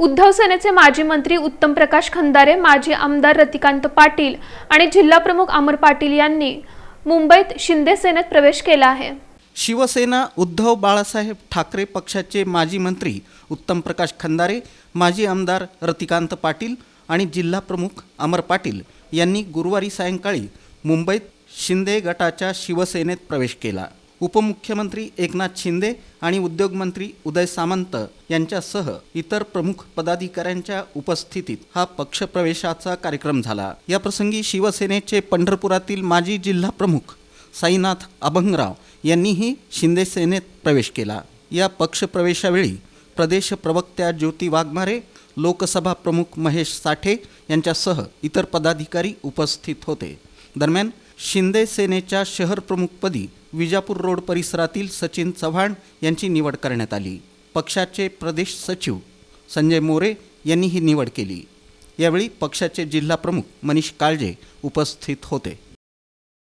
उद्धव सेनेचे माजी मंत्री उत्तम प्रकाश खंदारे माजी आमदार रतिकांत पाटील आणि जिल्हाप्रमुख अमर पाटील यांनी मुंबईत शिंदे सेनेत प्रवेश केला आहे. शिवसेना उद्धव बाळासाहेब ठाकरे पक्षाचे माजी मंत्री उत्तम प्रकाश खंदारे माजी आमदार रतिकांत पाटील आणि जिल्हाप्रमुख अमर पाटील यांनी गुरुवारी सायंकाळी मुंबईत शिंदे गटाच्या शिवसेनेत प्रवेश केला. उपमुख्यमंत्री एकनाथ शिंदे आणि उद्योगमंत्री उदय सामंत यांच्यासह इतर प्रमुख पदाधिकाऱ्यांच्या उपस्थितीत हा पक्षप्रवेशाचा कार्यक्रम झाला. याप्रसंगी शिवसेनेचे पंढरपुरातील माजी जिल्हा प्रमुख साईनाथ अभंगराव यांनीही शिंदे सेनेत प्रवेश केला. या पक्षप्रवेशावेळी प्रदेश प्रवक्त्या ज्योती वाघमारे लोकसभा प्रमुख महेश साठे यांच्यासह इतर पदाधिकारी उपस्थित होते. दरम्यान शिंदे सेनेच्या शहर प्रमुखपदी विजापूर रोड परिसरातील सचिन चव्हाण यांची निवड करण्यात आली. पक्षाचे प्रदेश सचिव संजय मोरे यांनी ही निवड केली. यावेळी पक्षाचे जिल्हाप्रमुख मनीष काळजे उपस्थित होते.